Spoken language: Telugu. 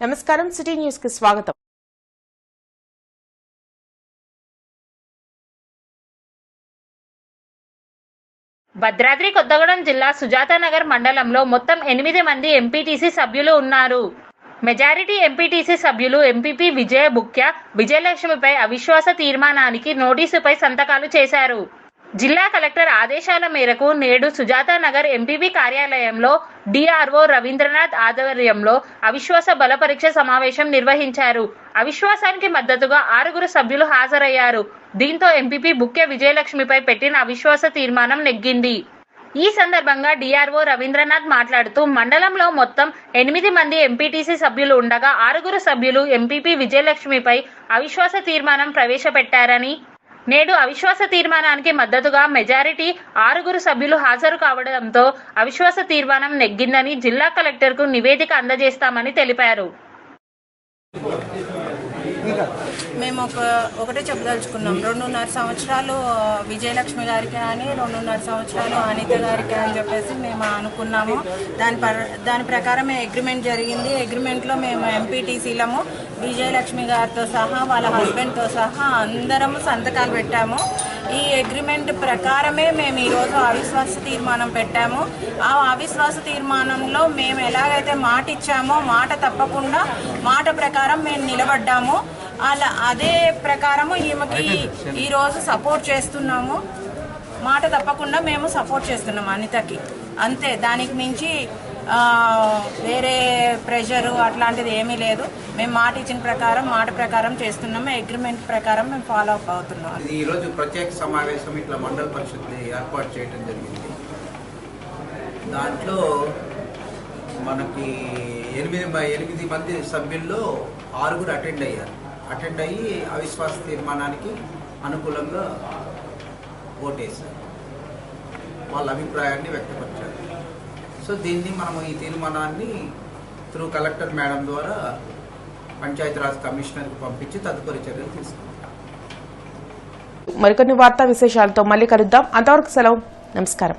నమస్కారం సిటీ న్యూస్కి స్వాగతం. భద్రాద్రి కొత్తగూడెం జిల్లా సుజాతానగర్ మండలంలో మొత్తం ఎనిమిది మంది ఎంపీటీసీ సభ్యులు ఉన్నారు. మెజారిటీ ఎంపీటీసీ సభ్యులు ఎంపీపీ విజయ బుక్య విజయలక్ష్మిపై అవిశ్వాస తీర్మానానికి నోటీసుపై సంతకాలు చేశారు. జిల్లా కలెక్టర్ ఆదేశాల మేరకు నేడు సుజాతానగర్ ఎంపీపీ కార్యాలయంలో డిఆర్ఓ రవీంద్రనాథ్ ఆధ్వర్యంలో అవిశ్వాస బల పరీక్ష సమావేశం నిర్వహించారు. అవిశ్వాసానికి మద్దతుగా ఆరుగురు సభ్యులు హాజరయ్యారు. దీంతో ఎంపీపీ బుక్కె విజయలక్ష్మిపై పెట్టిన అవిశ్వాస తీర్మానం నెగ్గింది. ఈ సందర్భంగా డిఆర్ఓ రవీంద్రనాథ్ మాట్లాడుతూ మండలంలో మొత్తం ఎనిమిది మంది ఎంపీటీసీ సభ్యులు ఉండగా ఆరుగురు సభ్యులు ఎంపీపీ విజయలక్ష్మిపై అవిశ్వాస తీర్మానం ప్రవేశపెట్టారని నేడు అవిశ్వాస తీర్మానానికి మద్దతుగా మెజారిటీ ఆరుగురు సభ్యులు హాజరు కావడంతో అవిశ్వాస తీర్మానం నెగ్గిందని జిల్లా కలెక్టర్కు నివేదిక అందజేస్తామని తెలిపారు. మేము ఒక ఒకటే చెప్పదలుచుకున్నాం. రెండున్నర సంవత్సరాలు విజయలక్ష్మి గారికి అని రెండున్నర సంవత్సరాలు అనిత గారికి అని చెప్పేసి మేము అనుకున్నాము. దాని దాని ప్రకారమే అగ్రిమెంట్ జరిగింది. అగ్రిమెంట్లో మేము ఎంపీటీసీలము విజయలక్ష్మి గారితో సహా వాళ్ళ హస్బెండ్తో సహా అందరము సంతకాలు పెట్టాము. ఈ అగ్రిమెంట్ ప్రకారమే మేము ఈరోజు అవిశ్వాస తీర్మానం పెట్టాము. ఆ అవిశ్వాస తీర్మానంలో మేము ఎలాగైతే మాట ఇచ్చామో మాట తప్పకుండా మాట ప్రకారం మేము నిలబడ్డాము. అలా అదే ప్రకారము ఈమెకి ఈరోజు సపోర్ట్ చేస్తున్నాము. మాట తప్పకుండా మేము సపోర్ట్ చేస్తున్నాం అనితకి. అంతే దానికి మించి ఆ, వేరే ప్రెషరు అట్లాంటిది ఏమీ లేదు. మేము మాట ఇచ్చిన ప్రకారం మాట ప్రకారం చేస్తున్నాము. అగ్రిమెంట్ ప్రకారం మేము ఫాలో అప్ అవుతున్నాం. ఈరోజు ప్రత్యేక సమావేశం ఇట్లా మండల పరిషత్ని ఏర్పాటు చేయడం జరిగింది. దాంట్లో మనకి ఎనిమిది ఎనిమిది మంది సభ్యుల్లో ఆరుగురు అటెండ్ అయ్యారు. అటెండ్ అయ్యి అవిశ్వాస తీర్మానానికి అనుకూలంగా ఓటేశారు. వాళ్ళ అభిప్రాయాన్ని వ్యక్తపరిచారు. సో దీన్ని మనము ఈ తీర్మానాన్ని త్రూ కలెక్టర్ మేడం ద్వారా పంచాయతీరాజ్ కమిషనర్కి పంపించి తదుపరి చర్యలు తీసుకుంటాం. మరికొన్ని వార్తా విశేషాలతో మళ్ళీ కలుద్దాం. అంతవరకు సెలవు. నమస్కారం.